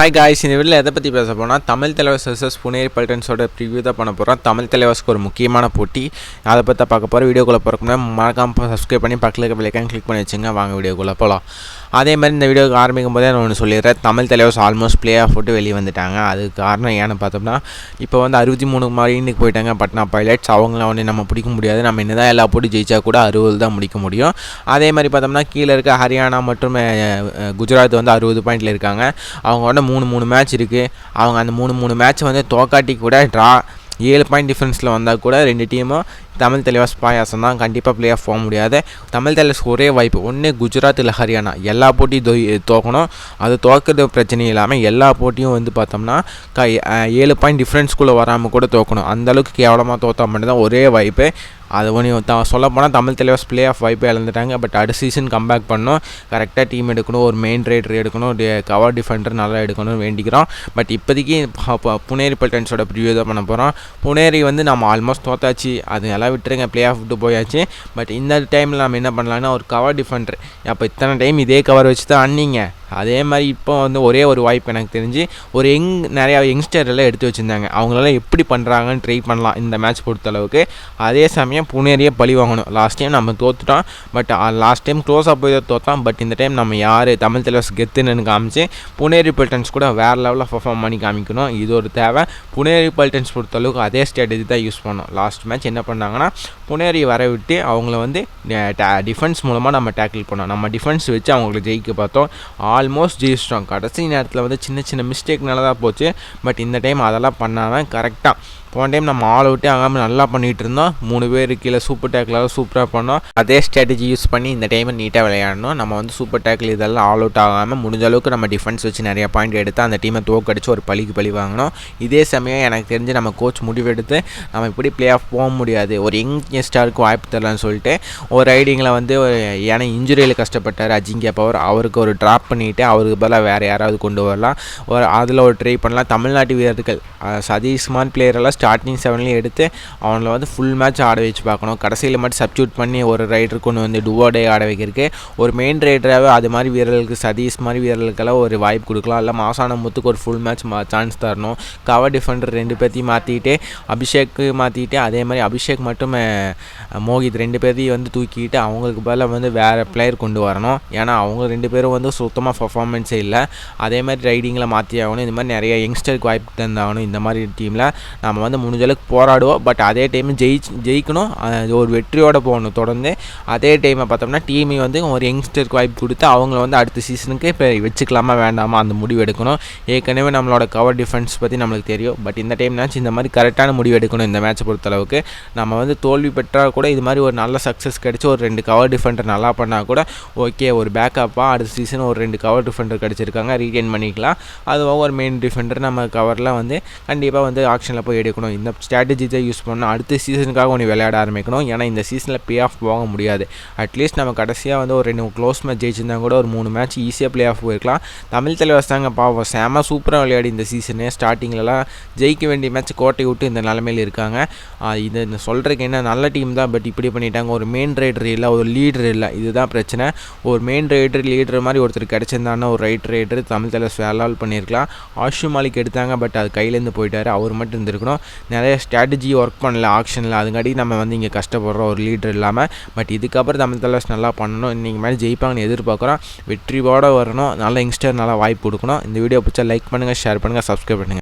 Hi guys இந்த வீட்டில் எதை பற்றி பேச போனால் தமிழ் தலைவர் சர்சஸ் புனேரி பல்டன்ஸோட ப்ரிவியூ தான் பண்ண போகிறோம் தமிழ் தலைவர்ஸ்க்கு ஒரு முக்கியமான போட்டி. அதை பற்றி பார்க்க போகிறோம் வீடியோக்குள்ளே போகிறக்கு மறக்காமல் சப்ஸ்கிரைப் பண்ணி பக்கத்தில் இருக்க விலைக்கான் கிளிக் பண்ணி வச்சுங்க. வாங்க வீடியோக்குள்ளே போகலாம் அதே மாதிரி இந்த வீடியோக்கு ஆரம்பிக்கும் போதே நான் ஒன்று சொல்லிடுறேன். Tamil Thalaivas almost play off போட்டு வெளியே வந்துட்டாங்க. அதுக்கு காரணம் ஏன்னு பார்த்தோம்னா இப்போ வந்து அறுபத்தி மூணு மாறினுக்கு போயிட்டாங்க. பட்னா பைலட்ஸ் அவங்கள வந்து நம்ம பிடிக்க முடியாது. நம்ம என்ன தான் எல்லா போட்டி ஜெயிச்சா கூட அறுபது தான் முடிக்க முடியும். அதே மாதிரி பார்த்தோம்னா கீழே இருக்க ஹரியானா மற்றும் குஜராத் வந்து அறுபது பாயிண்டில் இருக்காங்க. அவங்க வந்து மூணு மூணு மேட்ச் இருக்குது அவங்க அந்த மூணு மூணு மேட்ச்சை வந்து தோக்காட்டி கூட ட்ரா ஏழு பாயிண்ட் டிஃப்ரென்ஸில் வந்தால் கூட ரெண்டு டீமும் தமிழ் தலைவாஸ் பாயாசம் தான். கண்டிப்பாக பிளே ஆஃப் போக முடியாது. தமிழ் தலைவாஸ் ஒரே வாய்ப்பு. ஒன்று குஜராத் இல்லை ஹரியானா. எல்லா போட்டியும் தோ தோக்கணும். அது தோக்கிறது பிரச்சனை இல்லாமல் எல்லா போட்டியும் வந்து பார்த்தோம்னா க ஏழு பாயிண்ட் டிஃப்ரென்ஸ்குள்ளே வராமல் கூட தோக்கணும். அந்தளவுக்கு கேவலமாக தோத்தா மட்டும்தான் ஒரே வாய்ப்பு. அது ஒன்று த சொல்ல போனால் தமிழ் தலைவாஸ் பிளே ஆஃப் வாய்ப்பே இழந்துட்டாங்க. பட் அடுத்த சீசன் கம்பேக் பண்ணணும். கரெக்டாக டீம் எடுக்கணும். ஒரு மெயின் ரைடர் எடுக்கணும். கவர் டிஃபெண்டர் நல்லா எடுக்கணும்னு வேண்டிக்கிறோம். பட் இப்போதைக்கு புனேரி பல்டன்ஸோட ப்ரிவியூ தான் பண்ண போகிறோம் புனேரி வந்து நம்ம ஆல்மோஸ்ட் தோத்தாச்சு. அது எல்லாம் விட்டுருங்க. பிளே ஆஃப் விட்டு போயாச்சு. பட் இந்த டைமில் நம்ம என்ன பண்ணலாம்னா ஒரு கவர் டிஃபெண்டர் அப்போ இத்தனை டைம் இதே கவர் வச்சு தான் அண்ணீங்க. அதே மாதிரி இப்போ வந்து ஒரே ஒரு வாய்ப்பு எனக்கு தெரிஞ்சு ஒரு யங் நிறையா யங்ஸ்டர் எல்லாம் எடுத்து வச்சுருந்தாங்க. அவங்களெல்லாம் எப்படி பண்ணுறாங்கன்னு ட்ரை பண்ணலாம் இந்த மேட்ச் பொறுத்தளவுக்கு. அதே சமயம் புனேரியே பழி வாங்கணும். லாஸ்ட் டைம் நம்ம தோத்துட்டோம். பட் லாஸ்ட் டைம் க்ளோஸாக போய் தான் தோத்தோம். பட் இந்த டைம் நம்ம யார்? தமிழ் தலைவர்ஸ் கெத்துன்னு காமிச்சு புனேரி பல்டன்ஸ் கூட வேறு லெவலில் பர்ஃபார்ம் பண்ணி காமிக்கணும். இது ஒரு தேவை. புனேரி பல்டன்ஸ் பொறுத்தளவுக்கு அதே ஸ்ட்ராட்டஜி தான் யூஸ் பண்ணோம். லாஸ்ட் மேட்ச் என்ன பண்ணாங்கன்னா புனேரி வர விட்டு அவங்கள வந்து டிஃபென்ஸ் மூலமாக நம்ம டேக்கிள் பண்ணோம். நம்ம டிஃபென்ஸ் வச்சு அவங்களுக்கு ஜெயிக்க பார்த்தோம். ஆல்மோஸ்ட் ஜெயிச்சிட்டோம் கடைசி நேரத்தில் வந்து சின்ன சின்ன மிஸ்டேக்னால தான் போச்சு. பட் இந்த டைம் அதெல்லாம் பண்ணாமல் கரெக்டாக போன டைம் நம்ம ஆள் விட்டு ஆகாமல் நல்லா பண்ணிகிட்டு இருந்தோம். மூணு பேர் கீழே சூப்பர் டேக்கில் சூப்பராக பண்ணோம். அதே ஸ்ட்ராட்டஜி யூஸ் பண்ணி இந்த டைமை நீட்டாக விளையாடணும். நம்ம வந்து சூப்பர் டேக்கில் இதெல்லாம் ஆல் அவுட் ஆகாமல் முடிஞ்ச அளவுக்கு நம்ம டிஃபென்ஸ் வச்சு நிறைய பாயிண்ட் எடுத்து அந்த டீமை தோக்கடிச்சு ஒரு பழிக்கு பழி வாங்கணும் இதே சமயம் எனக்கு தெரிஞ்சு நம்ம கோச் முடிவெடுத்து நம்ம இப்படி ப்ளே ஆஃப் போக முடியாது. ஒரு யங் ஸ்டாருக்கு வாய்ப்பு தரலான்னு சொல்லிட்டு ஒரு ரைடிங்கில் வந்து ஒரு ஏன்னா இன்ஜுரியில் கஷ்டப்பட்டார் அஜிங்கியா பவர். அவருக்கு ஒரு ட்ராப் பண்ணி பண்ணிவிட்டு அவருக்கு பதிலாக வேறு யாராவது கொண்டு வரலாம். ஒரு அதில் ஒரு ட்ரை பண்ணலாம். தமிழ்நாட்டு வீரர்கள் சதீஷ்மான் பிளேயரெல்லாம் ஸ்டார்டிங் செவன்லேயும் எடுத்து அவங்கள வந்து ஃபுல் மேட்ச் ஆட வச்சு பார்க்கணும். கடைசியில் மட்டும் சப்ஸ்டியூட் பண்ணி ஒரு ரைடர் கொண்டு வந்து டுவோடே ஆட வைக்கிறதுக்கு. ஒரு மெயின் ரைடராகவே அது மாதிரி வீரர்களுக்கு சதீஷ் மாதிரி வீரர்களுக்கெல்லாம் ஒரு வாய்ப்பு கொடுக்கலாம். இல்லை மாசான முத்துக்கு ஒரு ஃபுல் மேட்ச் மா சான்ஸ் தரணும். கவர் டிஃபெண்டர் ரெண்டு பேர்த்தையும் மாற்றிட்டு அபிஷேக்கு மாற்றிட்டு அதே மாதிரி அபிஷேக் மட்டும் மோகித் ரெண்டு பேர்த்தையும் வந்து தூக்கிட்டு அவங்களுக்கு பதிலாக வந்து வேறு பிளேயர் கொண்டு வரணும். ஏன்னா அவங்க ரெண்டு பேரும் வந்து சுத்தமாக பர்ஃபார்மன்ஸே இல்லை. அதே மாதிரி ரைடிங்கில் மாற்றி ஆகணும். இந்த மாதிரி நிறைய யங்ஸ்டருக்கு வாய்ப்பு தந்தாகணும். இந்த மாதிரி டீமில் நம்ம வந்து முடிஞ்ச அளவுக்கு போராடுவோம். பட் அதே டைம் ஜெயிச்சு ஜெயிக்கணும். அது ஒரு வெற்றியோட போகணும். தொடர்ந்து அதே டைமை பார்த்தோம்னா டீமை வந்து ஒரு யங்ஸ்டருக்கு வாய்ப்பு கொடுத்து அவங்கள வந்து அடுத்த சீசனுக்கு இப்போ வச்சுக்கலாமா வேண்டாமா அந்த முடிவு எடுக்கணும். ஏற்கனவே நம்மளோட கவர் டிஃபென்ஸ் பற்றி நம்மளுக்கு தெரியும். பட் இந்த டைம்னாச்சும் இந்த மாதிரி கரெக்டான முடிவு எடுக்கணும் இந்த மேட்சை பொறுத்தளவுக்கு. நம்ம வந்து தோல்வி பெற்றால் கூட இது மாதிரி ஒரு நல்ல சக்ஸஸ் கிடச்சி ஒரு ரெண்டு கவர் டிஃபெண்டர் நல்லா பண்ணால் கூட ஓகே ஒரு பேக்கப்பாக அடுத்த சீசன் ஒரு ரெண்டு கவர் டிஃபெண்டர் கிடச்சிருக்காங்க ரீகெயின் பண்ணிக்கலாம். அதுவாக ஒரு மெயின் டிஃபெண்டர் நம்ம கவரில் வந்து கண்டிப்பாக வந்து ஆக்ஷனில் போய் எடுக்கணும். இந்த ஸ்ட்ராட்டஜி தான் யூஸ் பண்ணணும். அடுத்த சீசனுக்காக ஒன்று விளையாட ஆரம்பிக்கணும். ஏன்னா இந்த சீசனில் பே ஆஃப் போக முடியாது. அட்லீஸ்ட் நம்ம கடைசியாக வந்து ஒரு ரெண்டு க்ளோஸ் மேட்ச் ஜெயிச்சிருந்தா கூட ஒரு மூணு மேட்ச் ஈஸியாக ப்ளே ஆஃப் போயிருக்கலாம். தமிழ் தலைவர் தாங்க பாவம். செம சூப்பராக விளையாடி இந்த சீசனு ஸ்டார்டிங்லலாம் ஜெயிக்க வேண்டிய மேட்ச் கோட்டை விட்டு இந்த நிலமையில் இருக்காங்க. இது இந்த சொல்கிறதுக்கு என்ன நல்ல டீம் தான். பட் இப்படி பண்ணிட்டாங்க. ஒரு மெயின் ரைடர் இல்லை ஒரு லீடர் இல்லை. இதுதான் பிரச்சனை. ஒரு மெயின் ரைடர் லீடர் மாதிரி ஒருத்தர் கிடச்சி கிடச்சிருந்தாங்கன்னா ஒரு ரைட் ரைடர் தமிழ் தலைவர் ஸ்வேலால் பண்ணியிருக்கலாம். ஆஷு மாலிக் எடுத்தாங்க பட் அது கையிலேருந்து போயிட்டார். அவர் மட்டும் இருந்திருக்கணும். நிறைய ஸ்ட்ராட்டஜி ஒர்க் பண்ணல ஆக்ஷனில் அதுங்காட்டி நம்ம வந்து இங்கே கஷ்டப்படுறோம் ஒரு லீடர் இல்லாமல் பட் இதுக்கப்புறம் தமிழ் தலைவர்ஸ் நல்லா பண்ணணும். இன்றைக்கி மேலே ஜெயிப்பாங்கன்னு எதிர்பார்க்குறோம். வெற்றியோட வரணும். நல்ல யங்ஸ்டர் நல்லா வாய்ப்பு கொடுக்கணும். இந்த வீடியோ பிடிச்சா லைக் பண்ணுங்கள் ஷேர் பண்ணுங்கள் சப்ஸ்கிரைப் பண்ணுங்கள்